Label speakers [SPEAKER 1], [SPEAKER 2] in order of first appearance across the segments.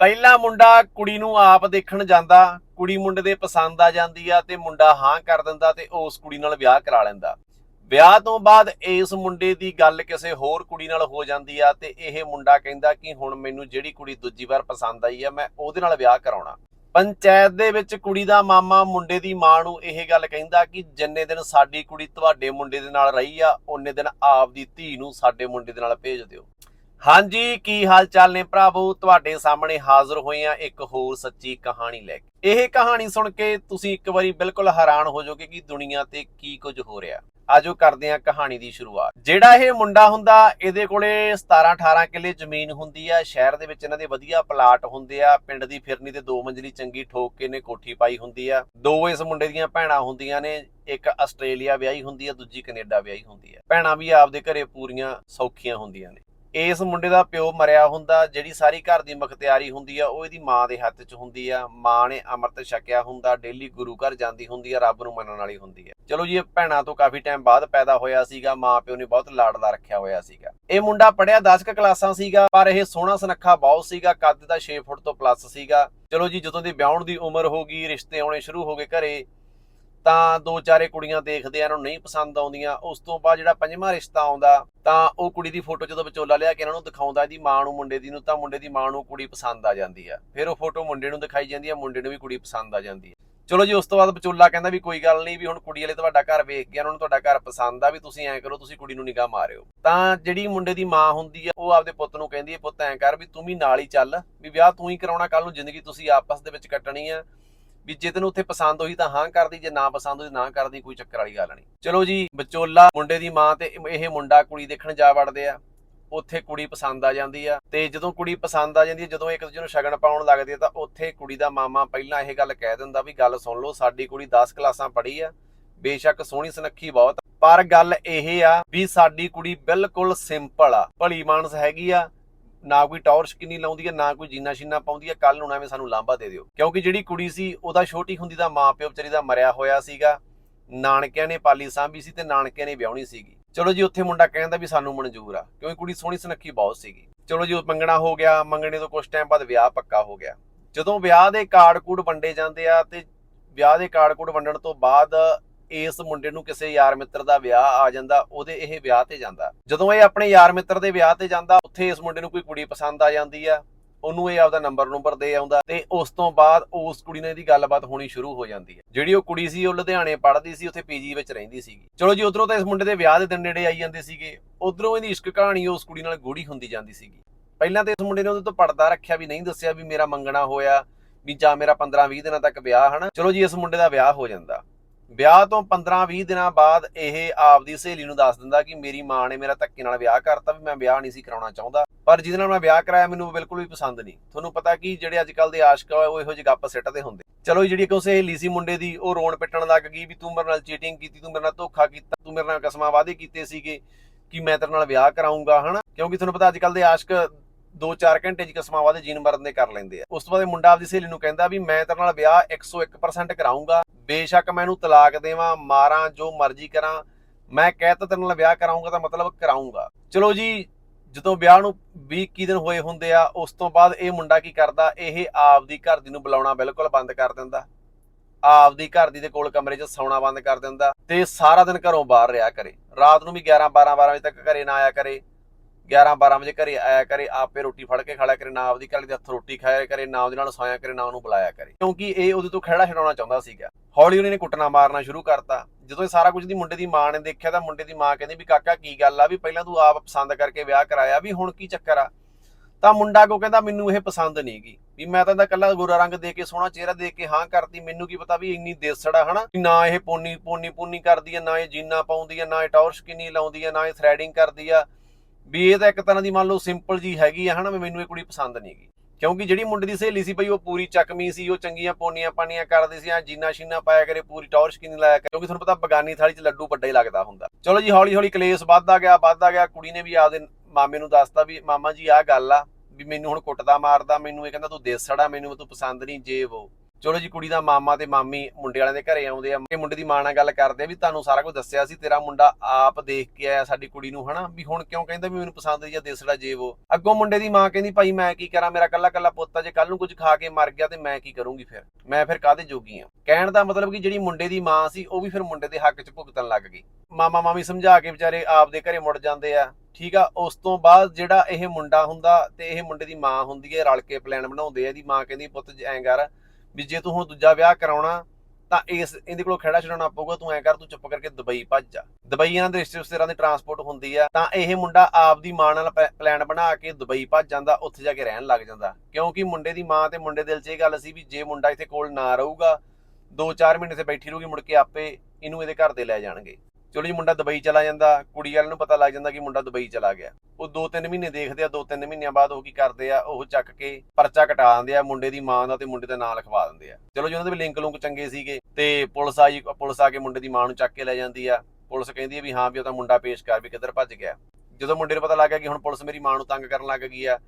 [SPEAKER 1] ਪਹਿਲਾ ਮੁੰਡਾ ਕੁੜੀ ਨੂੰ ਆਪ ਦੇਖਣ ਜਾਂਦਾ, ਕੁੜੀ ਮੁੰਡੇ ਦੇ ਪਸੰਦ ਆ ਜਾਂਦੀ ਆ ਤੇ ਮੁੰਡਾ ਹਾਂ ਕਰ ਦਿੰਦਾ ਤੇ ਉਸ ਕੁੜੀ ਨਾਲ ਵਿਆਹ ਕਰਾ ਲੈਂਦਾ। ਵਿਆਹ ਤੋਂ ਬਾਅਦ ਇਸ ਮੁੰਡੇ ਦੀ ਗੱਲ ਕਿਸੇ ਹੋਰ ਕੁੜੀ ਨਾਲ ਹੋ ਜਾਂਦੀ ਆ ਤੇ ਇਹ ਮੁੰਡਾ ਕਹਿੰਦਾ ਕਿ ਹੁਣ ਮੈਨੂੰ ਜਿਹੜੀ ਕੁੜੀ ਦੂਜੀ ਵਾਰ ਪਸੰਦ ਆਈ ਆ, ਮੈਂ ਉਹਦੇ ਨਾਲ ਵਿਆਹ ਕਰਾਉਣਾ। ਪੰਚਾਇਤ ਦੇ ਵਿੱਚ ਕੁੜੀ ਦਾ ਮਾਮਾ ਮੁੰਡੇ ਦੀ ਮਾਂ ਨੂੰ ਇਹ ਗੱਲ ਕਹਿੰਦਾ ਕਿ ਜਿੰਨੇ ਦਿਨ ਸਾਡੀ ਕੁੜੀ ਤੁਹਾਡੇ ਮੁੰਡੇ ਦੇ ਨਾਲ ਰਹੀ ਆ, ਉਹਨੇ ਦਿਨ ਆਪ ਦੀ ਧੀ ਨੂੰ ਸਾਡੇ ਮੁੰਡੇ ਦੇ ਨਾਲ ਭੇਜ ਦਿਓ। ਹਾਂਜੀ, ਕੀ ਹਾਲ ਚਾਲ ਨੇ ਭਰਾਵੋ? ਤੁਹਾਡੇ ਸਾਹਮਣੇ ਹਾਜ਼ਰ ਹੋਏ ਆ ਇੱਕ ਹੋਰ ਸੱਚੀ ਕਹਾਣੀ ਲੈ ਕੇ। ਇਹ ਕਹਾਣੀ ਸੁਣ ਕੇ ਤੁਸੀਂ ਇੱਕ ਵਾਰੀ ਬਿਲਕੁਲ ਹੈਰਾਨ ਹੋ ਜਾਓਗੇ ਕਿ ਦੁਨੀਆ ਤੇ ਕੀ ਕੁਝ ਹੋ ਰਿਹਾ। ਆਜੋ ਕਰਦੇ ਆ ਕਹਾਣੀ ਦੀ ਸ਼ੁਰੂਆਤ। ਜਿਹੜਾ ਇਹ ਮੁੰਡਾ ਹੁੰਦਾ, ਇਹਦੇ ਕੋਲੇ 17 18 ਕਿੱਲੇ ਜ਼ਮੀਨ ਹੁੰਦੀ ਆ। ਸ਼ਹਿਰ ਦੇ ਵਿੱਚ ਇਹਨਾਂ ਦੇ ਵਧੀਆ ਪਲਾਟ ਹੁੰਦੇ ਆ। ਪਿੰਡ ਦੀ ਫਿਰਨੀ ਤੇ ਦੋ ਮੰਜ਼ਲੀ ਚੰਗੀ ਠੋਕ ਕੇ ਨੇ ਕੋਠੀ ਪਾਈ ਹੁੰਦੀ ਆ। ਦੋ ਇਸ ਮੁੰਡੇ ਦੀਆਂ ਭੈਣਾਂ ਹੁੰਦੀਆਂ ਨੇ। ਇੱਕ ਆਸਟ੍ਰੇਲੀਆ ਵਿਆਹੀ ਹੁੰਦੀ ਆ, ਦੂਜੀ ਕੈਨੇਡਾ ਵਿਆਹੀ ਹੁੰਦੀ ਆ। ਭੈਣਾਂ ਵੀ ਆਪਦੇ ਘਰੇ ਪੂਰੀਆਂ ਸੌਖੀਆਂ ਹੁੰਦੀਆਂ ਨੇ। ਇਸ ਮੁੰਡੇ ਦਾ ਪਿਓ ਮਰਿਆ ਹੁੰਦਾ, ਜਿਹੜੀ ਸਾਰੀ ਘਰ ਦੀ ਮਖਤਿਆਰੀ ਹੁੰਦੀ ਆ, ਉਹ ਇਹਦੀ ਮਾਂ ਦੇ ਹੱਥ 'ਚ ਹੁੰਦੀ ਆ। ਮਾਂ ਨੇ ਅੰਮ੍ਰਿਤ ਛਕਿਆ ਹੁੰਦਾ ਡੇਲੀ ਗੁਰੂ ਘਰ ਜਾਂਦੀ ਹੁੰਦੀ ਆ, ਰੱਬ ਨੂੰ ਮੰਨਣ ਵਾਲੀ ਹੁੰਦੀ ਆ। ਚਲੋ ਜੀ, ਇਹ ਭੈਣਾਂ ਤੋਂ ਕਾਫੀ ਟਾਈਮ ਬਾਅਦ ਪੈਦਾ ਹੋਇਆ ਸੀਗਾ ਮਾਂ ਪਿਓ ਨੇ ਬਹੁਤ ਲਾਡਲਾ ਰੱਖਿਆ ਹੋਇਆ ਸੀਗਾ। ਇਹ ਮੁੰਡਾ ਪੜਿਆ 10 ਕ ਕਲਾਸਾਂ ਸੀਗਾ, ਪਰ ਇਹ ਸੋਹਣਾ ਸੁਨੱਖਾ ਬਹੁਤ ਸੀਗਾ, ਕੱਦ ਦਾ 6 ਫੁੱਟ ਤੋਂ ਪਲੱਸ ਸੀਗਾ। ਚਲੋ ਜੀ, ਜਦੋਂ ਦੀ ਵਿਆਹਣ ਦੀ ਉਮਰ ਹੋ ਗਈ, ਰਿਸ਼ਤੇ ਆਉਣੇ ਸ਼ੁਰੂ ਹੋ ਗਏ ਘਰੇ ਤਾਂ ਦੋ ਚਾਰੇ ਕੁੜੀਆਂ ਦੇਖਦੇ ਆ, ਇਹਨੂੰ ਨਹੀਂ ਪਸੰਦ ਆਉਂਦੀਆਂ। ਉਸ ਤੋਂ ਬਾਅਦ ਜਿਹੜਾ ਪੰਜਵਾਂ ਰਿਸ਼ਤਾ ਆਉਂਦਾ, ਤਾਂ ਉਹ ਕੁੜੀ ਦੀ ਫੋਟੋ ਜਦੋਂ ਵਿਚੋਲਾ ਲਿਆ ਕੇ ਇਹਨਾਂ ਨੂੰ ਦਿਖਾਉਂਦਾ, ਇਹਦੀ ਮਾਂ ਨੂੰ, ਮੁੰਡੇ ਦੀ ਨੂੰ, ਤਾਂ ਮੁੰਡੇ ਦੀ ਮਾਂ ਨੂੰ ਕੁੜੀ ਪਸੰਦ ਆ ਜਾਂਦੀ ਆ। ਫਿਰ ਉਹ ਫੋਟੋ ਮੁੰਡੇ ਨੂੰ ਦਿਖਾਈ ਜਾਂਦੀ ਆ, ਮੁੰਡੇ ਨੂੰ ਵੀ ਕੁੜੀ ਪਸੰਦ ਆ ਜਾਂਦੀ ਆ। ਚਲੋ ਜੀ, ਉਸ ਤੋਂ ਬਾਅਦ ਵਿਚੋਲਾ ਕਹਿੰਦਾ ਵੀ ਕੋਈ ਗੱਲ ਨਹੀਂ ਵੀ ਹੁਣ ਕੁੜੀ ਵਾਲੇ ਤੁਹਾਡਾ ਘਰ ਵੇਖ ਗਿਆ, ਉਹਨਾਂ ਨੂੰ ਤੁਹਾਡਾ ਘਰ ਪਸੰਦ ਆ, ਵੀ ਤੁਸੀਂ ਐਂ ਕਰੋ, ਤੁਸੀਂ ਕੁੜੀ ਨੂੰ ਨਿਗਾਹ ਮਾਰਿਓ। ਤਾਂ ਜਿਹੜੀ ਮੁੰਡੇ ਦੀ ਮਾਂ ਹੁੰਦੀ ਆ, ਉਹ ਆਪਦੇ ਪੁੱਤ ਨੂੰ ਕਹਿੰਦੀ ਹੈ ਪੁੱਤ ਐਂ ਕਰ ਵੀ ਤੂੰ ਵੀ ਨਾਲ ਹੀ ਚੱਲ, ਵੀ ਵਿਆਹ ਤੂੰ ਹੀ ਕਰਾਉਣਾ ਕੱਲ ਨੂੰ ਜ਼ਿੰਦਗੀ ਤੁਸੀਂ ਆਪਸ ਦੇ ਵਿੱਚ ਕੱਟਣੀ ਆ ਵੀ ਜੇ ਤੈਨੂੰ ਉੱਥੇ ਪਸੰਦ ਹੋਈ ਤਾਂ ਹਾਂ ਕਰਦੀ, ਜੇ ਨਾ ਪਸੰਦ ਹੋਈ ਨਾ ਕਰਦੀ, ਕੋਈ ਚੱਕਰ ਵਾਲੀ ਗੱਲ ਨਹੀਂ। ਚਲੋ ਜੀ ਵਿਚੋਲਾ ਮੁੰਡੇ ਦੀ ਮਾਂ ਤੇ ਇਹ ਮੁੰਡਾ ਕੁੜੀ ਦੇਖਣ ਜਾ ਵੜਦੇ ਆ, ਉੱਥੇ ਕੁੜੀ ਪਸੰਦ ਆ ਜਾਂਦੀ ਆ ਤੇ ਜਦੋਂ ਕੁੜੀ ਪਸੰਦ ਆ ਜਾਂਦੀ ਹੈ ਜਦੋਂ ਇੱਕ ਦੂਜੇ ਨੂੰ ਸ਼ਗਨ ਪਾਉਣ ਲੱਗਦੇ ਆ ਤਾਂ ਉੱਥੇ ਕੁੜੀ ਦਾ ਮਾਮਾ ਪਹਿਲਾਂ ਇਹ ਗੱਲ ਕਹਿ ਦਿੰਦਾ ਵੀ ਗੱਲ ਸੁਣ ਲਓ, ਸਾਡੀ ਕੁੜੀ 10 ਕਲਾਸਾਂ ਪੜ੍ਹੀ ਆ, ਬੇਸ਼ੱਕ ਸੋਹਣੀ ਸੁਨੱਖੀ ਬਹੁਤ ਪਰ ਗੱਲ ਇਹ ਆ ਵੀ ਸਾਡੀ ਕੁੜੀ ਬਿਲਕੁਲ ਸਿੰਪਲ ਆ, ਭਲੀ ਮਾਨਸ ਹੈਗੀ ਆ ਨਾ ਕੋਈ ਟੌਰਚ ਕਿੰਨੀ ਲਾਉਂਦੀ ਹੈ, ਨਾ ਕੋਈ ਜੀਨਾ ਸ਼ੀਨਾ ਪਾਉਂਦੀ ਹੈ ਕੱਲ ਨੂੰ ਐਵੇਂ ਸਾਨੂੰ ਲਾਂਭਾ ਦੇ ਦਿਓ। ਕਿਉਂਕਿ ਜਿਹੜੀ ਕੁੜੀ ਸੀ, ਉਹਦਾ ਛੋਟੀ ਹੁੰਦੀ ਦਾ ਮਾਪਿਓ ਵਿਚਾਰੀ ਦਾ ਮਰਿਆ ਹੋਇਆ ਸੀਗਾ। ਨਾਨਕਿਆਂ ਨੇ ਪਾਲੀ ਸਾਂਭੀ ਸੀ ਤੇ ਨਾਨਕਿਆਂ ਨੇ ਵਿਆਹਣੀ ਸੀਗੀ। ਚਲੋ ਜੀ, ਉੱਥੇ ਮੁੰਡਾ ਕਹਿੰਦਾ ਵੀ ਸਾਨੂੰ ਮਨਜ਼ੂਰ ਆ, ਕਿਉਂਕਿ ਕੁੜੀ ਸੋਹਣੀ ਸੁਨੱਖੀ ਬਹੁਤ ਸੀਗੀ। ਚਲੋ ਜੀ, ਉਹ ਮੰਗਣਾ ਹੋ ਗਿਆ, ਮੰਗਣੇ ਤੋਂ ਕੁਝ ਟਾਈਮ ਬਾਅਦ ਵਿਆਹ ਪੱਕਾ ਹੋ ਗਿਆ। ਜਦੋਂ ਵਿਆਹ ਦੇ ਕਾਰਡ ਕੂਡ ਵੰਡੇ ਜਾਂਦੇ ਆ ਤੇ ਵਿਆਹ ਦੇ ਕਾਰਡ ਕੂਡ ਵੰਡਣ ਤੋਂ ਬਾਅਦ ਇਸ ਮੁੰਡੇ ਨੂੰ ਕਿਸੇ ਯਾਰ ਮਿੱਤਰ ਦਾ ਵਿਆਹ ਆ ਜਾਂਦਾ, ਉਹਦੇ ਇਹ ਵਿਆਹ ਤੇ ਜਾਂਦਾ। ਜਦੋਂ ਇਹ ਆਪਣੇ ਯਾਰ ਮਿੱਤਰ ਦੇ ਵਿਆਹ ਤੇ ਜਾਂਦਾ, ਉੱਥੇ ਇਸ ਮੁੰਡੇ ਨੂੰ ਕੋਈ ਕੁੜੀ ਪਸੰਦ ਆ ਜਾਂਦੀ ਆ, ਉਹਨੂੰ ਇਹ ਆਪਦਾ ਨੰਬਰ ਨੰਬਰ ਦੇ ਆਉਂਦਾ ਤੇ ਉਸ ਤੋਂ ਬਾਅਦ ਉਸ ਕੁੜੀ ਨਾਲ ਇਹਦੀ ਗੱਲਬਾਤ ਹੋਣੀ ਸ਼ੁਰੂ ਹੋ ਜਾਂਦੀ ਹੈ ਜਿਹੜੀ ਉਹ ਕੁੜੀ ਸੀ, ਉਹ ਲੁਧਿਆਣੇ ਪੜ੍ਹਦੀ ਸੀ, ਉੱਥੇ ਪੀਜੀ ਵਿੱਚ ਰਹਿੰਦੀ ਸੀਗੀ। ਚਲੋ ਜੀ, ਉਧਰੋਂ ਤਾਂ ਇਸ ਮੁੰਡੇ ਦੇ ਵਿਆਹ ਦੇ ਦਿਨ ਨੇੜੇ ਆਈ ਜਾਂਦੇ ਸੀਗੇ। ਉਧਰੋਂ ਇਹਦੀ ਇਸ਼ਕ ਕਹਾਣੀ ਉਸ ਕੁੜੀ ਨਾਲ ਗੂੜੀ ਹੁੰਦੀ ਜਾਂਦੀ ਸੀਗੀ। ਪਹਿਲਾਂ ਤਾਂ ਇਸ ਮੁੰਡੇ ਨੇ ਉਹਦੇ ਤੋਂ ਪਰਦਾ ਰੱਖਿਆ ਵੀ ਨਹੀਂ ਦੱਸਿਆ ਵੀ ਮੇਰਾ ਮੰਗਣਾ ਹੋਇਆ, ਵੀ ਜਾਂ ਮੇਰਾ 15 20 ਦਿਨਾਂ ਤੱਕ ਵਿਆਹ ਹਨਾ। ਚਲੋ ਜੀ, ਇਸ ਮੁੰਡੇ ਦਾ ਵਿਆਹ ਹੋ ਜਾਂਦਾ। ਵਿਆਹ ਤੋਂ 15-20 ਦਿਨਾਂ ਬਾਅਦ ਇਹ ਆਪਦੀ ਸਹੇਲੀ ਨੂੰ ਦੱਸ ਦਿੰਦਾ ਕਿ ਮੇਰੀ ਮਾਂ ਨੇ ਮੇਰਾ ਧੱਕੇ ਨਾਲ ਵਿਆਹ ਕਰਤਾ ਵੀ ਮੈਂ ਵਿਆਹ ਨਹੀਂ ਸੀ ਕਰਾਉਣਾ ਚਾਹੁੰਦਾ। ਪਰ ਜਿਹਦੇ ਨਾਲ ਮੈਂ ਵਿਆਹ ਕਰਾਇਆ ਮੈਨੂੰ ਬਿਲਕੁਲ ਵੀ ਪਸੰਦ ਨਹੀਂ। ਤੁਹਾਨੂੰ ਪਤਾ ਕਿ ਜਿਹੜੇ ਅੱਜ ਕੱਲ ਦੇ ਆਸ਼ਕ ਆ, ਉਹ ਇਹੋ ਜਿਹੇ ਗੱਪ ਸਿੱਟਦੇ ਹੁੰਦੇ। ਚਲੋ ਜਿਹੜੀ ਕਿ ਉਹ ਸਹੇਲੀ ਸੀ ਮੁੰਡੇ ਦੀ, ਉਹ ਰੋਣ ਪਿੱਟਣ ਲੱਗ ਗਈ ਵੀ ਤੂੰ ਮੇਰੇ ਨਾਲ ਚੀਟਿੰਗ ਕੀਤੀ, ਤੂੰ ਮੇਰੇ ਨਾਲ ਧੋਖਾ ਕੀਤਾ, ਤੂੰ ਮੇਰੇ ਨਾਲ ਕਸਮਾਂ ਵਾਅਦੇ ਕੀਤੇ ਸੀਗੇ ਕਿ ਮੈਂ ਤੇਰੇ ਨਾਲ ਵਿਆਹ ਕਰਾਉਂਗਾ ਹਨਾ? ਕਿਉਂਕਿ ਤੁਹਾਨੂੰ ਪਤਾ ਅੱਜ ਕੱਲ ਦੇ ਆਸ਼ਕ 2-4 ਘੰਟੇ ਚ ਕਸਮਾਂ ਵਾਅਦੇ ਜੀਨ ਮਰਨ ਦੇ ਕਰ ਲੈਂਦੇ ਆ। ਉਸ ਤੋਂ ਬਾਅਦ ਮੁੰਡਾ ਆਪਦੀ ਸਹੇਲੀ ਨੂੰ ਕਹਿੰਦਾ ਵੀ ਮੈਂ ਤੇਰੇ ਨਾਲ ਵਿਆਹ 101% ਕਰਾਉਂਗਾ ਬੇਸ਼ੱਕ ਮੈਂ ਇਹਨੂੰ ਤਲਾਕ ਦੇਵਾਂ, ਮਾਰਾਂ, ਜੋ ਮਰਜ਼ੀ ਕਰਾਂ, ਮੈਂ ਕਹਿ ਤਾ ਤੇਰੇ ਨਾਲ ਵਿਆਹ ਕਰਾਉਂਗਾ ਤਾਂ ਮਤਲਬ ਕਰਾਉਂਗਾ ਚਲੋ ਜੀ, ਜਦੋਂ ਵਿਆਹ ਨੂੰ 20 21 ਦਿਨ ਹੋਏ ਹੁੰਦੇ ਆ, ਉਸ ਤੋਂ ਬਾਅਦ ਇਹ ਮੁੰਡਾ ਕੀ ਕਰਦਾ? ਇਹ ਆਪਦੀ ਘਰ ਦੀ ਨੂੰ ਬੁਲਾਉਣਾ ਬਿਲਕੁਲ ਬੰਦ ਕਰ ਦਿੰਦਾ। ਆਪਦੀ ਘਰ ਦੀ ਦੇ ਕੋਲ ਕਮਰੇ 'ਚ ਸੌਣਾ ਬੰਦ ਕਰ ਦਿੰਦਾ ਤੇ ਸਾਰਾ ਦਿਨ ਘਰੋਂ ਬਾਹਰ ਰਿਹਾ ਕਰੇ। ਰਾਤ ਨੂੰ ਵੀ 11 12 12 ਵਜੇ ਤੱਕ ਘਰੇ ਨਾ ਆਇਆ ਕਰੇ। 11 12 ਵਜੇ ਘਰੇ ਆਇਆ ਕਰੇ, ਆਪੇ ਰੋਟੀ ਫੜ ਕੇ ਖਾ ਕਰੇ, ਨਾ ਆਪਦੀ ਘਰ ਦੇ ਹੱਥ ਰੋਟੀ ਖਾਇਆ ਕਰੇ, ਨਾ ਉਹਦੇ ਨਾਲ ਸੌਂਇਆ ਕਰੇ, ਨਾ ਉਹਨੂੰ ਬੁਲਾਇਆ ਕਰੇ। ਕਿਉਂਕਿ ਇਹ ਉਹਦੇ ਤੋਂ ਖਹਿੜਾ ਛਡਾਉਣਾ ਚਾਹੁੰਦਾ ਸੀਗਾ। ਹੌਲੀ ਉਹਨੇ ਕੁੱਟਣਾ ਮਾਰਨਾ ਸ਼ੁਰੂ ਕਰਤਾ। ਜਦੋਂ ਇਹ ਸਾਰਾ ਕੁਝ ਦੀ ਮੁੰਡੇ ਦੀ ਮਾਂ ਨੇ ਦੇਖਿਆ ਤਾਂ ਮੁੰਡੇ ਦੀ ਮਾਂ ਕਹਿੰਦੀ ਵੀ ਕਾਕਾ ਕੀ ਗੱਲ ਆ ਵੀ ਪਹਿਲਾਂ ਤੂੰ ਆਪ ਪਸੰਦ ਕਰਕੇ ਵਿਆਹ ਕਰਾਇਆ ਵੀ ਹੁਣ ਕੀ ਚੱਕਰ ਆ? ਤਾਂ ਮੁੰਡਾ ਕੋ ਕਹਿੰਦਾ ਮੈਨੂੰ ਇਹ ਪਸੰਦ ਨਹੀਂਗੀ ਵੀ ਮੈਂ ਤਾਂ ਇਹਦਾ ਕੱਲਾ ਗੋਰਾ ਰੰਗ ਦੇ ਕੇ, ਸੋਹਣਾ ਚਿਹਰਾ ਦੇ ਕੇ ਹਾਂ ਕਰਦੀ ਮੈਨੂੰ ਕੀ ਪਤਾ ਵੀ ਇੰਨੀ ਦੇਸੜ ਆ, ਹਨਾ? ਨਾ ਇਹ ਪੋਨੀ ਪੋਨੀ ਪੋਨੀ ਕਰਦੀ ਆ, ਨਾ ਇਹ ਜੀਨਾ ਪਾਉਂਦੀ ਆ, ਨਾ ਇਹ ਟੌਰਚ ਕਿੰਨੀ ਲਾਉਂਦੀ ਆ, ਨਾ ਇਹ ਥ੍ਰੈਡਿੰਗ ਕਰਦੀ ਆ। ਵੀ ਇਹ ਤਾਂ ਇੱਕ ਤਰ੍ਹਾਂ ਦੀ ਮੰਨ ਲਓ ਸਿੰਪਲ ਜੀ ਹੈਗੀ ਆ, ਹਨਾ ਮੈਨੂੰ ਇਹ ਕੁੜੀ ਪਸੰਦ ਨਹੀਂਗੀ ਕਿਉਂਕਿ ਜਿਹੜੀ ਮੁੰਡੇ ਦੀ ਸਹੇਲੀ ਸੀ ਬਈ, ਉਹ ਪੂਰੀ ਚੱਕਮੀ ਸੀ, ਉਹ ਚੰਗੀਆਂ ਪੋਨੀਆਂ ਪਾਨੀਆਂ ਕਰਦੀ ਸੀ ਆ ਜੀਨਾ ਸ਼ੀਨਾ ਪਾਇਆ ਕਰੇ, ਪੂਰੀ ਟੌਰਚ ਕਿੰਨੀ ਲਾਇਆ ਕਰੇ, ਕਿਉਂਕਿ ਤੁਹਾਨੂੰ ਪਤਾ ਬਗਾਨੀ ਥਾਲੀ 'ਚ ਲੱਡੂ ਵੱਡਾ ਹੀ ਲੱਗਦਾ ਹੁੰਦਾ। ਚਲੋ ਜੀ ਹੌਲੀ ਹੌਲੀ ਕਲੇਸ਼ ਵੱਧਦਾ ਗਿਆ ਵੱਧਦਾ ਗਿਆ, ਕੁੜੀ ਨੇ ਵੀ ਆਪਦੇ ਮਾਮੇ ਨੂੰ ਦੱਸਤਾ ਵੀ, ਮਾਮਾ ਜੀ, ਆਹ ਗੱਲ ਆ, ਵੀ ਮੈਨੂੰ ਹੁਣ ਕੁੱਟਦਾ, ਮਾਰਦਾ, ਮੈਨੂੰ ਇਹ ਕਹਿੰਦਾ, ਤੂੰ ਦੇਸੜਾ, ਮੈਨੂੰ ਤੂੰ ਪਸੰਦ ਨਹੀਂ, ਜੇ ਉਹ ਚਲੋ ਜੀ, ਕੁੜੀ ਦਾ ਮਾਮਾ ਤੇ ਮਾਮੀ ਮੁੰਡੇ ਵਾਲਿਆਂ ਦੇ ਘਰੇ ਆਉਂਦੇ ਆ। ਤੇ ਮੁੰਡੇ ਦੀ ਮਾਂ ਨਾਲ ਗੱਲ ਕਰਦੇ ਆ ਵੀ ਤੁਹਾਨੂੰ ਸਾਰਾ ਕੁਝ ਦੱਸਿਆ ਸੀ, ਤੇਰਾ ਮੁੰਡਾ ਆਪ ਦੇਖ ਕੇ ਆਇਆ ਸਾਡੀ ਕੁੜੀ ਨੂੰ, ਹਨਾ? ਵੀ ਹੁਣ ਕਿਉਂ ਕਹਿੰਦਾ ਵੀ ਮੈਨੂੰ ਪਸੰਦ ਜਾਂ ਦੇਸੜਾ ਜੇਵੋ ਅੱਗੋਂ ਮੁੰਡੇ ਦੀ ਮਾਂ ਕਹਿੰਦੀ, ਭਾਈ ਮੈਂ ਕੀ ਕਰਾਂ? ਮੇਰਾ ਕੱਲਾ ਕੱਲਾ ਪੁੱਤ ਆ, ਜੇ ਕੱਲ ਨੂੰ ਕੁਝ ਖਾ ਕੇ ਮਰ ਗਿਆ ਤੇ ਮੈਂ ਕੀ ਕਰੂੰਗੀ ਫਿਰ? ਮੈਂ ਫਿਰ ਕਾਹਦੇ ਜੋਗੀ ਆ? ਕਹਿਣ ਦਾ ਮਤਲਬ ਕਿ ਜਿਹੜੀ ਮੁੰਡੇ ਦੀ ਮਾਂ ਸੀ, ਉਹ ਵੀ ਫਿਰ ਮੁੰਡੇ ਦੇ ਹੱਕ 'ਚ ਭੁਗਤਣ ਲੱਗ ਗਈ। ਮਾਮਾ ਮਾਮੀ ਸਮਝਾ ਕੇ ਵਿਚਾਰੇ ਆਪਦੇ ਘਰੇ ਮੁੜ ਜਾਂਦੇ ਆ, ਠੀਕ ਆ? ਉਸ ਤੋਂ ਬਾਅਦ ਜਿਹੜਾ ਇਹ ਮੁੰਡਾ ਹੁੰਦਾ ਤੇ ਇਹ ਮੁੰਡੇ ਦੀ ਮਾਂ ਹੁੰਦੀ ਹੈ, ਰਲ ਕੇ ਪਲਾਨ ਬਣਾਉਂਦੇ ਆ, ਇਹਦੀ ਮਾਂ ਕਹਿੰਦੀ, ਪੁੱਤ ਜੇ ਐਂ ਕਰ ਵੀ ਜੇ ਤੂੰ ਹੁਣ ਦੂਜਾ ਵਿਆਹ ਕਰਾਉਣਾ, ਤਾਂ ਇਸ, ਇਹਦੇ ਕੋਲੋਂ ਖੜਾ ਛਡਾਉਣਾ ਪਊਗਾ, ਤੂੰ ਐਂ ਕਰ, ਤੂੰ ਚੁੱਪ ਕਰਕੇ ਦੁਬਈ ਭੱਜ ਜਾ। ਦੁਬਈ ਇਹਨਾਂ ਦੇ ਰਿਸ਼ਤੇਦਾਰਾਂ ਦੀ ਟਰਾਂਸਪੋਰਟ ਹੁੰਦੀ ਆ, ਤਾਂ ਇਹ ਮੁੰਡਾ ਆਪ ਦੀ ਮਾਂ ਨਾਲ ਪਲਾਨ ਬਣਾ ਕੇ ਦੁਬਈ ਭੱਜ ਜਾਂਦਾ, ਉੱਥੇ ਜਾ ਕੇ ਰਹਿਣ ਲੱਗ ਜਾਂਦਾ। ਕਿਉਂਕਿ ਮੁੰਡੇ ਦੀ ਮਾਂ ਤੇ ਮੁੰਡੇ ਦਿਲ 'ਚ ਇਹ ਗੱਲ ਸੀ ਵੀ ਜੇ ਮੁੰਡਾ ਇੱਥੇ ਕੋਲ ਨਾ ਰਹੂਗਾ 2-4 ਮਹੀਨੇ ਤੇ ਬੈਠੀ ਰਹੂਗੀ, ਮੁੜ ਕੇ ਆਪੇ ਇਹਨੂੰ ਇਹਦੇ ਘਰ ਦੇ ਲੈ ਜਾਣਗੇ। ਚਲੋ ਜੀ, ਮੁੰਡਾ ਦੁਬਈ ਚਲਾ ਜਾਂਦਾ। ਕੁੜੀ ਵਾਲਿਆਂ ਨੂੰ ਪਤਾ ਲੱਗ ਜਾਂਦਾ ਕਿ ਮੁੰਡਾ ਦੁਬਈ ਚਲਾ ਗਿਆ। ਉਹ 2-3 ਮਹੀਨੇ ਦੇਖਦੇ ਆ 2-3 ਮਹੀਨਿਆਂ ਬਾਅਦ ਉਹ ਕੀ ਕਰਦੇ ਆ, ਉਹ ਚੱਕ ਕੇ ਪਰਚਾ ਕਟਾ ਦਿੰਦੇ ਆ, ਮੁੰਡੇ ਦੀ ਮਾਂ ਦਾ ਤੇ ਮੁੰਡੇ ਦਾ ਨਾਂ ਲਿਖਵਾ ਦਿੰਦੇ ਆ। ਚਲੋ ਜੀ, ਉਹਨਾਂ ਦੇ ਵੀ ਲਿੰਕ ਲੁੰਕ ਚੰਗੇ ਸੀਗੇ ਤੇ ਪੁਲਿਸ ਆਈ ਪੁਲਿਸ ਆ ਕੇ ਮੁੰਡੇ ਦੀ ਮਾਂ ਨੂੰ ਚੱਕ ਕੇ ਲੈ ਜਾਂਦੀ ਆ। ਪੁਲਿਸ ਕਹਿੰਦੀ ਆ ਵੀ ਹਾਂ ਵੀ ਉਹ ਤਾਂ ਮੁੰਡਾ ਪੇਸ਼ ਕਰ ਵੀ ਕਿੱਧਰ ਭੱਜ ਗਿਆ। ਜਦੋਂ ਮੁੰਡੇ ਨੂੰ ਪਤਾ ਲੱਗ ਗਿਆ ਕਿ ਹੁਣ ਪੁਲਿਸ ਮੇਰੀ ਮਾਂ ਨੂੰ ਤੰਗ ਕਰਨ ਲੱਗ ਗਈ ਆ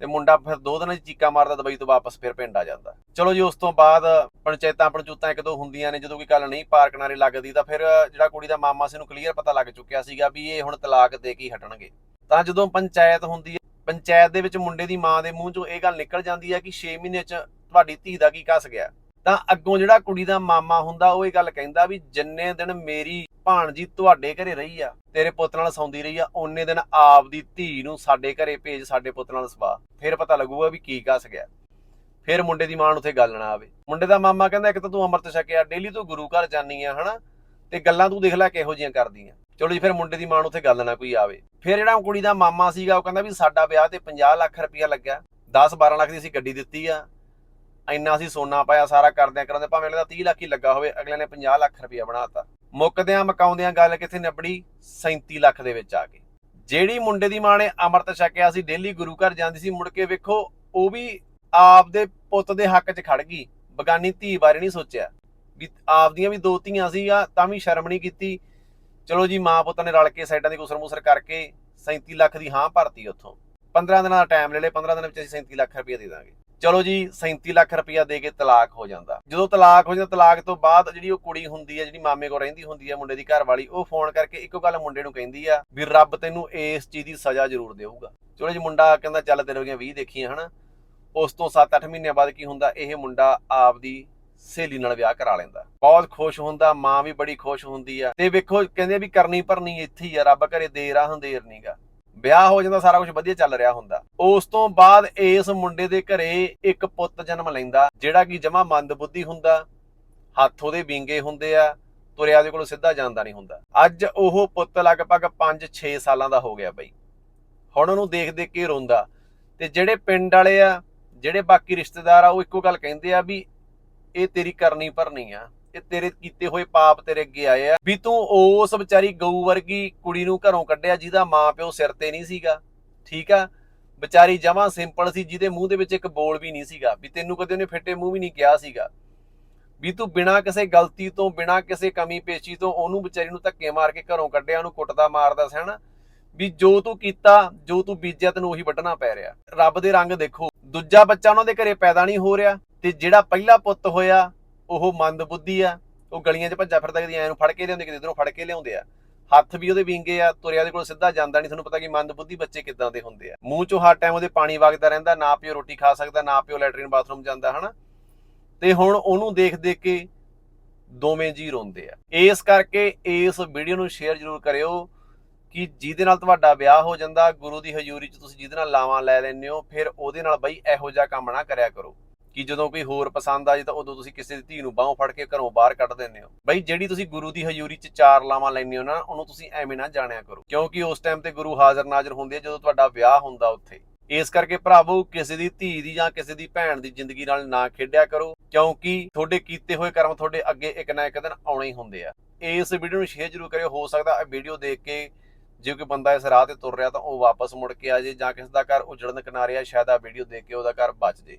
[SPEAKER 1] ਤੇ ਮੁੰਡਾ ਫਿਰ ਦੋ ਦਿਨਾਂ 'ਚ ਚੀਕਾ ਮਾਰਦਾ ਦੁਬਈ ਤੋਂ ਵਾਪਸ ਫਿਰ ਪਿੰਡ ਆ ਜਾਂਦਾ। ਚਲੋ ਜੀ, ਉਸ ਤੋਂ ਬਾਅਦ ਪੰਚਾਇਤਾਂ ਪੰਚੂਤਾਂ ਇੱਕ ਦੋ ਹੁੰਦੀਆਂ ਨੇ, ਜਦੋਂ ਕੋਈ ਗੱਲ ਨਹੀਂ ਪਾਰ ਕਿਨਾਰੇ ਲੱਗਦੀ ਤਾਂ ਫਿਰ ਜਿਹੜਾ ਕੁੜੀ ਦਾ ਮਾਮਾ ਸੀ ਨੂੰ ਕਲੀਅਰ ਪਤਾ ਲੱਗ ਚੁੱਕਿਆ ਸੀਗਾ ਵੀ ਇਹ ਹੁਣ ਤਲਾਕ ਦੇ ਕੇ ਹਟਣਗੇ। ਤਾਂ ਜਦੋਂ ਪੰਚਾਇਤ ਹੁੰਦੀ ਹੈ, ਪੰਚਾਇਤ ਦੇ ਵਿੱਚ ਮੁੰਡੇ ਦੀ ਮਾਂ ਦੇ ਮੂੰਹ 'ਚੋਂ ਇਹ ਗੱਲ ਨਿਕਲ ਜਾਂਦੀ ਹੈ ਕਿ 6 ਮਹੀਨੇ 'ਚ ਤੁਹਾਡੀ ਧੀ ਦਾ ਕੀ ਕੱਸ ਗਿਆ। ਤਾਂ ਅੱਗੋਂ ਜਿਹੜਾ ਕੁੜੀ ਦਾ ਮਾਮਾ ਹੁੰਦਾ, ਉਹ ਇਹ ਗੱਲ ਕਹਿੰਦਾ ਵੀ ਜਿੰਨੇ ਦਿਨ ਮੇਰੀ ਭਾਣਜੀ ਤੁਹਾਡੇ ਘਰੇ ਰਹੀ ਆ, ਤੇਰੇ ਪੁੱਤ ਨਾਲ ਸੌਂਦੀ ਰਹੀ ਆ, ਓਨੇ ਦਿਨ ਆਪ ਦੀ ਧੀ ਨੂੰ ਸਾਡੇ ਘਰੇ ਭੇਜ ਸਾਡੇ ਪੁੱਤ ਨਾਲ ਸਵਾ ਫਿਰ ਪਤਾ ਲੱਗੂਗਾ ਵੀ ਕੀ ਕੱਸ ਗਿਆ। ਫਿਰ ਮੁੰਡੇ ਦੀ ਮਾਂ ਨੂੰ ਉੱਥੇ ਗੱਲ ਨਾ ਆਵੇ। ਮੁੰਡੇ ਦਾ ਮਾਮਾ ਕਹਿੰਦਾ, ਇੱਕ ਤਾਂ ਤੂੰ ਅੰਮ੍ਰਿਤ ਛਕਿਆ ਡੇਲੀ ਤੂੰ ਗੁਰੂ ਘਰ ਜਾਨੀ ਆ, ਹਨਾ? ਤੇ ਗੱਲਾਂ ਤੂੰ ਦੇਖ ਲੈ ਕਿਹੋ ਜੀਆਂ ਕਰਦੀ ਆ ਚਲੋ ਜੀ, ਫਿਰ ਮੁੰਡੇ ਦੀ ਮਾਂ ਨੂੰ ਉੱਥੇ ਗੱਲ ਨਾ ਕੋਈ ਆਵੇ। ਫਿਰ ਜਿਹੜਾ ਕੁੜੀ ਦਾ ਮਾਮਾ ਸੀਗਾ, ਉਹ ਕਹਿੰਦਾ ਵੀ ਸਾਡਾ ਵਿਆਹ ਤੇ 50 ਲੱਖ ਰੁਪਇਆ ਲੱਗਿਆ। 10 12 ਲੱਖ ਦੀ ਅਸੀਂ ਗੱਡੀ ਦਿੱਤੀ ਆ। ਇੰਨਾ ਅਸੀਂ ਸੋਨਾ ਪਾਇਆ, ਸਾਰਾ ਕਰਦਿਆਂ ਕਰਾਂਦੇ ਭਾਵੇਂ ਅਗਲੇ ਦਾ 30 ਲੱਖ ਹੀ ਲੱਗਾ ਹੋਵੇ, ਅਗਲੇ ਨੇ 50 ਲੱਖ ਰੁਪਇਆ ਬਣਾਤਾ ਮੁੱਕਦਿਆਂ ਮਕਾਉਂਦਿਆਂ ਗੱਲ ਕਿੱਥੇ ਨਿਬੜੀ? 37 ਲੱਖ ਦੇ ਵਿੱਚ ਆ ਕੇ ਜਿਹੜੀ ਮੁੰਡੇ ਦੀ ਮਾਂ ਨੇ ਅੰਮ੍ਰਿਤ ਛਕਿਆ ਸੀ, ਡੇਲੀ ਗੁਰੂ ਘਰ ਜਾਂਦੀ ਸੀ, ਮੁੜ ਕੇ ਵੇਖੋ, ਉਹ ਵੀ ਆਪ ਦੇ ਪੁੱਤ ਦੇ ਹੱਕ 'ਚ ਖੜ ਗਈ। ਬਗਾਨੀ ਧੀ ਬਾਰੇ ਨਹੀਂ ਸੋਚਿਆ। ਵੀ ਆਪ ਦੀਆਂ ਵੀ ਦੋ ਧੀਆਂ ਸੀਗਾ ਤਾਂ ਵੀ ਸ਼ਰਮ ਨਹੀਂ ਕੀਤੀ। ਚਲੋ ਜੀ, ਮਾਂ ਪੁੱਤ ਨੇ ਰਲ ਕੇ ਸਾਈਡਾਂ ਦੀ ਕੁਸਰ ਮੁਸਰ ਕਰਕੇ 37 ਲੱਖ ਦੀ ਹਾਂ ਭਰਤੀ ਉੱਥੋਂ। 15 ਦਿਨਾਂ ਦਾ ਟਾਈਮ ਲੈ ਲੇ 15 ਦਿਨਾਂ ਵਿੱਚ ਅਸੀਂ 37 ਲੱਖ ਰੁਪਏ ਦੇ ਦਾਂਗੇ। ਚਲੋ ਜੀ 37 ਲੱਖ ਰੁਪਇਆ ਦੇ ਕੇ ਤਲਾਕ ਹੋ ਜਾਂਦਾ। ਜਦੋਂ ਤਲਾਕ ਹੋ ਜਾਂਦਾ, ਤਲਾਕ ਤੋਂ ਬਾਅਦ ਜਿਹੜੀ ਉਹ ਕੁੜੀ ਹੁੰਦੀ ਹੈ, ਜਿਹੜੀ ਮਾਮੇ ਕੋਲ ਰਹਿੰਦੀ ਹੁੰਦੀ ਹੈ, ਮੁੰਡੇ ਦੀ ਘਰ ਵਾਲੀ, ਉਹ ਫੋਨ ਕਰਕੇ ਇੱਕੋ ਗੱਲ ਮੁੰਡੇ ਨੂੰ ਕਹਿੰਦੀ ਆ ਵੀ ਰੱਬ ਤੈਨੂੰ ਇਸ ਚੀਜ਼ ਦੀ ਸਜ਼ਾ ਜ਼ਰੂਰ ਦੇਊਗਾ। ਚਲੋ ਜੀ, ਮੁੰਡਾ ਕਹਿੰਦਾ, ਚੱਲ ਤੇਰੇ ਵਰਗੀਆਂ 20 ਦੇਖੀਆਂ, ਹਨਾ। ਉਸ ਤੋਂ 7-8 ਮਹੀਨਿਆਂ ਬਾਅਦ ਕੀ ਹੁੰਦਾ, ਇਹ ਮੁੰਡਾ ਆਪ ਦੀ ਸਹੇਲੀ ਨਾਲ ਵਿਆਹ ਕਰਾ ਲੈਂਦਾ। ਬਹੁਤ ਖੁਸ਼ ਹੁੰਦਾ, ਮਾਂ ਵੀ ਬੜੀ ਖੁਸ਼ ਹੁੰਦੀ ਆ। ਤੇ ਵੇਖੋ, ਕਹਿੰਦੇ ਵੀ ਕਰਨੀ ਭਰਨੀ ਇੱਥੇ ਹੀ ਆ, ਰੱਬ ਘਰੇ ਦੇਰ ਆ ਹੰਦੇਰ ਨਹੀਂਗਾ ਵਿਆਹ ਹੋ ਜਾਂਦਾ, ਸਾਰਾ ਕੁਝ ਵਧੀਆ ਚੱਲ ਰਿਹਾ ਹੁੰਦਾ। ਉਸ ਤੋਂ ਬਾਅਦ ਇਸ ਮੁੰਡੇ ਦੇ ਘਰੇ ਇੱਕ ਪੁੱਤ ਜਨਮ ਲੈਂਦਾ, ਜਿਹੜਾ ਕਿ ਜਮਾ ਮੰਦ ਬੁੱਧੀ ਹੁੰਦਾ, ਹੱਥ ਉਹਦੇ ਵਿੰਗੇ ਹੁੰਦੇ ਆ, ਤੁਰਿਆ ਦੇ ਕੋਲ ਸਿੱਧਾ ਜਾਂਦਾ ਨਹੀਂ ਹੁੰਦਾ। ਅੱਜ ਉਹ ਪੁੱਤ ਲਗਭਗ 5-6 ਸਾਲਾਂ ਦਾ ਹੋ ਗਿਆ ਬਈ। ਹੁਣ ਉਹਨੂੰ ਦੇਖ ਦੇਖ ਕੇ ਰੋਂਦਾ। ਤੇ ਜਿਹੜੇ ਪਿੰਡ ਵਾਲੇ ਆ, ਜਿਹੜੇ ਬਾਕੀ ਰਿਸ਼ਤੇਦਾਰ ਆ, ਉਹ ਇੱਕੋ ਗੱਲ ਕਹਿੰਦੇ ਆ ਵੀ ਇਹ ਤੇਰੀ ਕਰਨੀ ਭਰਨੀ ਆ। ਇਹ ਤੇਰੇ ਕੀਤੇ ਹੋਏ ਪਾਪ ਤੇਰੇ ਅੱਗੇ ਆਏ ਆ। ਵੀ ਤੂੰ ਉਸ ਵਿਚਾਰੀ ਗਊ ਵਰਗੀ ਕੁੜੀ ਨੂੰ ਘਰੋਂ ਕੱਢਿਆ ਜਿਹਦਾ ਮਾਂ ਪਿਓ ਸਿਰ ਤੇ ਨਹੀਂ ਸੀਗਾ। ਠੀਕ ਆ? ਵਿਚਾਰੀ ਜਮਾਂ ਸਿੰਪਲ ਸੀ, ਜਿਹਦੇ ਮੂੰਹ ਦੇ ਵਿੱਚ ਇੱਕ ਬੋਲ ਵੀ ਨਹੀਂ ਸੀਗਾ। ਵੀ ਤੈਨੂੰ ਕਦੇ ਉਹਨੇ ਫਿੱਟੇ ਮੂੰਹ ਵੀ ਨਹੀਂ ਕਿਹਾ ਸੀਗਾ। ਵੀ ਤੂੰ ਬਿਨਾਂ ਕਿਸੇ ਗਲਤੀ ਤੋਂ, ਬਿਨਾਂ ਕਿਸੇ ਕਮੀ ਪੇਸ਼ੀ ਤੋਂ ਉਹਨੂੰ ਵਿਚਾਰੀ ਨੂੰ ਧੱਕੇ ਮਾਰ ਕੇ ਘਰੋਂ ਕੱਢਿਆ, ਉਹਨੂੰ ਕੁੱਟਦਾ, ਮਾਰਦਾ ਸੀ ਵੀ ਜੋ ਤੂੰ ਕੀਤਾ, ਜੋ ਤੂੰ ਬੀਜਿਆ, ਤੈਨੂੰ ਉਹੀ ਵੱਢਣਾ ਪੈ ਰਿਹਾ। ਰੱਬ ਦੇ ਰੰਗ ਦੇਖੋ। ਦੂਜਾ ਬੱਚਾ ਉਹਨਾਂ ਦੇ ਘਰੇ ਪੈਦਾ ਨਹੀਂ ਹੋ ਰਿਹਾ ਤੇ ਜਿਹੜਾ ਪਹਿਲਾ ਪੁੱਤ ਹੋਇਆ ਉਹ ਮੰਦ ਬੁੱਧੀ ਆ, ਉਹ ਗਲੀਆਂ 'ਚ ਭੱਜਾ ਫਿਰਦਾ ਕਦੀ ਐਂ ਨੂੰ ਫੜ ਕੇ ਲਿਆਉਂਦੇ, ਕਦੀ ਇਧਰੋਂ ਫੜ ਕੇ ਲਿਆਉਂਦੇ ਆ। ਹੱਥ ਵੀ ਉਹਦੇ ਵਿੰਗੇ ਆ, ਤੁਰਿਆ ਦੇ ਕੋਲ ਸਿੱਧਾ ਜਾਂਦਾ ਨਹੀਂ, ਤੁਹਾਨੂੰ ਪਤਾ ਕਿ ਮੰਦ ਬੱਚੇ ਕਿੱਦਾਂ ਦੇ ਹੁੰਦੇ ਆ। ਮੂੰਹ 'ਚੋਂ ਹਰ ਟਾਈਮ ਉਹਦੇ ਪਾਣੀ ਵਗਦਾ ਰਹਿੰਦਾ, ਨਾ ਪਿਓ ਰੋਟੀ ਖਾ ਸਕਦਾ, ਨਾ ਪਿਓ ਲੈਟਰਿਨ ਬਾਥਰੂਮ ਜਾਂਦਾ, ਹਨਾ? ਤੇ ਹੁਣ ਉਹਨੂੰ ਦੇਖ ਦੇਖ ਕੇ ਦੋਵੇਂ ਜੀ ਰੋਂਦੇ ਆ। ਇਸ ਕਰਕੇ ਇਸ ਵੀਡੀਓ ਨੂੰ ਸ਼ੇਅਰ ਜ਼ਰੂਰ ਕਰਿਓ ਕਿ ਜਿਹਦੇ ਨਾਲ ਤੁਹਾਡਾ ਵਿਆਹ ਹੋ ਜਾਂਦਾ, ਗੁਰੂ ਦੀ ਹਜ਼ੂਰੀ 'ਚ ਤੁਸੀਂ ਜਿਹਦੇ ਨਾਲ ਲਾਵਾਂ ਲੈ ਲੈਂਦੇ ਹੋ, ਫਿਰ ਉਹਦੇ ਨਾਲ ਬਈ ਇਹੋ ਜਿਹਾ ਕੰਮ ਨਾ ਕਰਿਆ ਕਰੋ। ਕਿ ਜਦੋਂ ਕੋਈ ਹੋਰ ਪਸੰਦ ਆ ਜੇ ਤਾਂ ਉਦੋਂ ਤੁਸੀਂ ਕਿਸੇ ਦੀ ਧੀ ਨੂੰ ਬਾਹੋਂ ਫੜ ਕੇ ਘਰੋਂ ਬਾਹਰ ਕੱਢ ਦਿੰਦੇ ਹੋ। ਬਈ ਜਿਹੜੀ ਤੁਸੀਂ ਗੁਰੂ ਦੀ ਹਜ਼ੂਰੀ 'ਚ ਚਾਰ ਲਾਵਾਂ ਲੈਂਦੇ ਹੋ ਨਾ, ਉਹਨੂੰ ਤੁਸੀਂ ਐਵੇਂ ਨਾ ਜਾਣਿਆ ਕਰੋ। ਕਿਉਂਕਿ ਉਸ ਟਾਈਮ ਤੇ ਗੁਰੂ ਹਾਜ਼ਰ ਨਾਜ਼ਰ ਹੁੰਦੇ ਆ ਜਦੋਂ ਤੁਹਾਡਾ ਵਿਆਹ ਹੁੰਦਾ ਉੱਥੇ। ਇਸ ਕਰਕੇ ਭਰਾਵੋ, ਕਿਸੇ ਦੀ ਧੀ ਦੀ ਜਾਂ ਕਿਸੇ ਦੀ ਭੈਣ ਦੀ ਜ਼ਿੰਦਗੀ ਨਾਲ ਨਾ ਖੇਡਿਆ ਕਰੋ, ਕਿਉਂਕਿ ਤੁਹਾਡੇ ਕੀਤੇ ਹੋਏ ਕਰਮ ਤੁਹਾਡੇ ਅੱਗੇ ਇੱਕ ਨਾ ਇੱਕ ਦਿਨ ਆਉਣੇ ਹੀ ਹੁੰਦੇ ਆ। ਇਸ ਵੀਡੀਓ ਨੂੰ ਸ਼ੇਅਰ ਜ਼ਰੂਰ ਕਰਿਓ। ਹੋ ਸਕਦਾ ਇਹ ਵੀਡੀਓ ਦੇਖ ਕੇ ਜੇ ਕੋਈ ਬੰਦਾ ਇਸ ਰਾਹ ਤੇ ਤੁਰ ਰਿਹਾ ਤਾਂ ਉਹ ਵਾਪਸ ਮੁੜ ਕੇ ਆ ਜੇ ਜਾਂ ਕਿਸੇ ਦਾ ਘਰ ਉਜੜਨ ਕਿਨਾਰੇ ਆ, ਸ਼ਾਇਦ ਆ ਵੀਡੀਓ ਦੇਖ ਕੇ ਉਹਦਾ ਘਰ ਬਚ ਜੇ।